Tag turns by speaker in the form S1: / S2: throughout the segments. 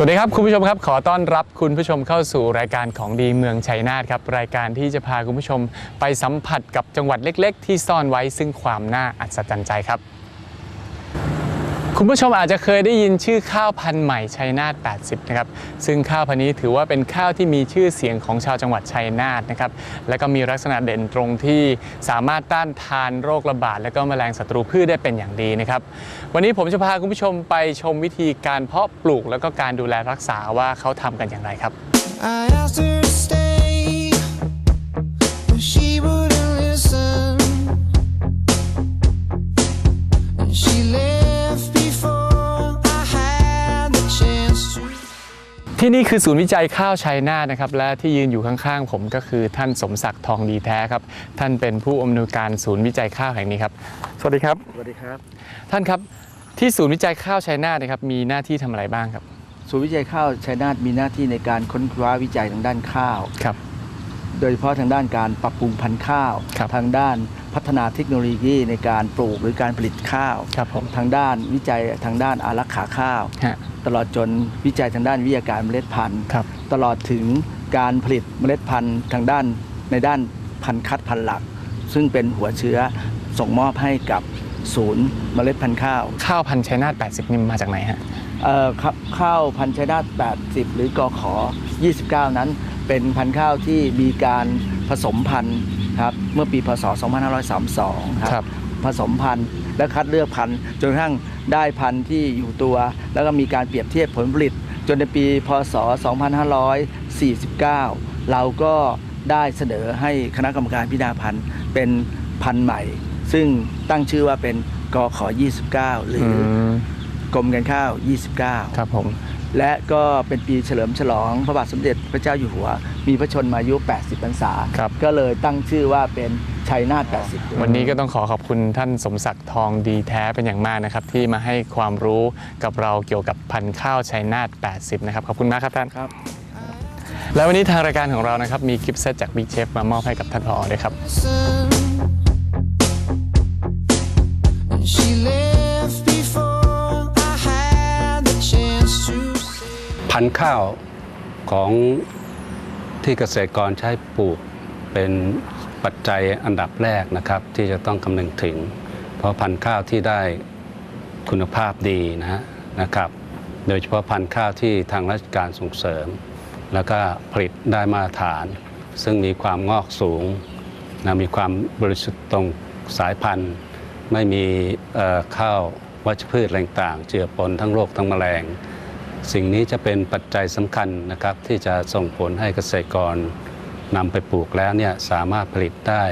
S1: สวัสดีครับคุณผู้ชมครับขอต้อนรับคุณผู้ชมเข้าสู่รายการของดีเมืองชัยนาทครับรายการที่จะพาคุณผู้ชมไปสัมผัสกับจังหวัดเล็ก ๆ ที่ซ่อนไว้ซึ่งความน่าอัศจรรย์ใจครับ คุณผู้ชมอาจจะเคยได้ยินชื่อข้าวพันธุ์ใหม่ชัยนาท 80 นะครับ ซึ่งข้าวพันธุ์นี้ถือว่าเป็นข้าวที่มีชื่อเสียงของชาวจังหวัดชัยนาทนะครับ และก็มีลักษณะเด่นตรงที่สามารถต้านทานโรคระบาด และก็แมลงศัตรูพืชได้เป็นอย่างดีนะครับ วันนี้ผมจะพาคุณผู้ชมไปชมวิธีการเพาะปลูก แล้วก็การดูแลรักษาว่าเขาทำกันอย่างไรครับ ที่นี่คือศูนย์วิจัยข้าวชัยนาทนะครับและที่ยืนอยู่ข้างๆ ผมก็คือท่านสมศักดิ์ทองดีแท้ครับ ท่านเป็นผู้อำนวยการศูนย์วิจัยข้าวแห่งนี้ครับ สวัสดีครับ
S2: สวัสดีครับ
S1: ท่านครับที่ศูนย์วิจัยข้าวชัยนาทนะครับมีหน้าที่ทำอะไรบ้างครับ
S2: ศูนย์วิจัยข้าวชัยนาทมีหน้าที่ในการค้นคว้าวิจัยทางด้านข้าว
S1: ครับ
S2: โดยเฉพาะทางด้านการปรับปรุงพันธุ์ข้าว
S1: ครับ
S2: ทางด้านพัฒนาเทคโนโลยีในการปลูกหรือการผลิตข้าว
S1: ครับผม
S2: ทางด้านวิจัยทางด้านอารักขาข้าว
S1: ฮะ
S2: ตลอดจนวิจัยทางด้านวิทยาการเมล็ดพันธุ์
S1: ครับ
S2: ตลอดถึงการผลิตเมล็ดพันธุ์ทางด้านในด้านพันธุ์คัดพันธุ์หลัก ซึ่งเป็นหัวเชื้อส่งมอบให้กับศูนย์เมล็ดพันธุ์ข้าว
S1: ข้าวพันธุ์ชัยนาท80นี่มาจากไหนฮะ
S2: เอ่อครับข้าวพันธุ์ชัยนาท80 หรือกอขอ 29 นั้น เป็นพันธุ์ข้าวที่มีการผสมพันธุ์ครับเมื่อปีพศ 2532ครับ
S1: ครับ
S2: ผสมพันธุ์และคัดเลือกพันธุ์จนกระทั่งได้พันธุ์ที่อยู่ตัว แล้วก็มีการเปรียบเทียบผลผลิต จนในปีพศ 2549 เราก็ได้เสนอให้คณะกรรมการพิจารณาพันธุ์เป็นพันธุ์ใหม่ ซึ่งตั้งชื่อว่าเป็นกอขอ29 หรือ
S1: อื
S2: อ
S1: ม
S2: กรมการข้าว 29
S1: ครับผม
S2: และก็เป็นปีเฉลิมฉลองพระบาทสมเด็จพระเจ้าอยู่หัว มีพระชนมายุ 80พรรษา
S1: ครับ
S2: ก็เลยตั้งชื่อว่าเป็นชัยนาท80ด้วย
S1: วันนี้ก็ต้องขอขอบคุณท่านสมศักดิ์ทองดีแท้เป็นอย่างมากนะครับ ที่มาให้ความรู้กับเราเกี่ยวกับพันธุ์ข้าวชัยนาท80 นะครับ ขอบคุณมากครับท่าน
S2: ครับ
S1: และวันนี้ทางรายการของเรานะครับมีกิฟต์เซตจากบิ๊กเชฟมามอบให้กับท่านผอด้วยครับ
S3: listen. And she left
S4: พันธุ์ข้าวของที่เกษตรกรใช้ปลูกเป็นปัจจัยอันดับแรกนะครับ ที่จะต้องคำนึงถึง เพราะพันธุ์ข้าวที่ได้คุณภาพดีนะนะครับ โดยเฉพาะพันธุ์ข้าวที่ทางราชการส่งเสริม แล้วก็ผลิตได้มาตรฐาน ซึ่งมีความงอกสูงนะมีความบริสุทธิ์ตรงสายพันธุ์ ไม่มีข้าววัชพืชอะไรต่างๆเจือปนทั้งโรคทั้งแมลง สิ่งนี้จะเป็นปัจจัยสำคัญนะครับ ที่จะส่งผลให้เกษตรกรนำไปปลูกแล้วเนี่ยสามารถผลิตได้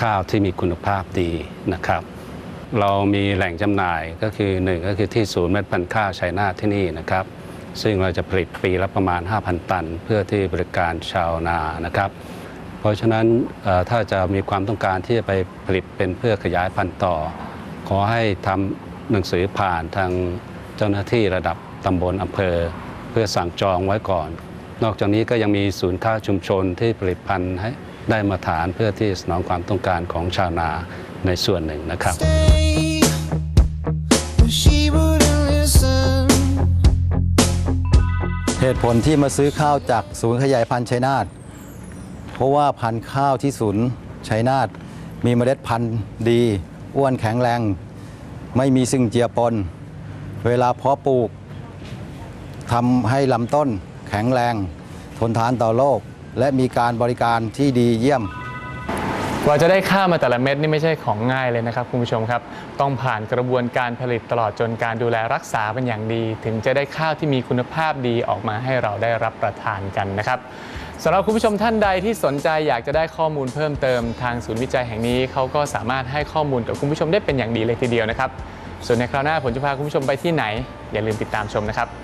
S4: ข้าวที่มีคุณภาพดีนะครับ เรามีแหล่งจำหน่ายก็คือหนึ่งก็คือที่ศูนย์เม็ดพันธุ์ข้าวชัยนาทที่นี่นะครับ ซึ่งเราจะผลิตปีละประมาณ 5,000 ตัน เพื่อที่บริการชาวนานะครับ เพราะฉะนั้นถ้าจะมีความต้องการที่จะไปผลิตเป็นเพื่อขยายพันธุ์ต่อ ขอให้ทำหนังสือผ่านทางเจ้าหน้าที่ระดับ ตำบลอำเภอ เพื่อสั่งจองไว้ก่อน นอกจากนี้ก็ยังมีศูนย์ข้าชุมชนที่ผลิตพันธุ์ให้ได้มาฐานเพื่อที่สนองความต้องการของชาวนาในส่วนหนึ่งนะครับ
S5: เหตุผลที่มาซื้อข้าวจากศูนย์ขยายพันธุ์ชัยนาทเพราะว่าพันธุ์ข้าวที่ศูนย์ชัยนาทมีเมล็ดพันธุ์ดี อ้วนแข็งแรง ไม่มีสิ่งเจียปน เวลาเพาะปลูก ทำให้ลำต้นแข็งแรง ทนทานต่อโรคและมีการบริการที่ดีเยี่ยม
S1: กว่าจะได้ข้าวมาแต่ละเม็ดนี่ไม่ใช่ของง่ายเลยนะครับคุณผู้ชมครับ ต้องผ่านกระบวนการผลิตตลอดจนการดูแลรักษาเป็นอย่างดี ถึงจะได้ข้าวที่มีคุณภาพดีออกมาให้เราได้รับประทานกันนะครับสำหรับคุณผู้ชมท่านใดที่สนใจอยากจะได้ข้อมูลเพิ่มเติมทางศูนย์วิจัยแห่งนี้เขาก็สามารถให้ข้อมูลกับคุณผู้ชมได้เป็นอย่างดีเลยทีเดียวนะครับ ส่วนในคราวหน้าผมจะพาคุณผู้ชมไปที่ไหน อย่าลืมติดตามชมนะครับ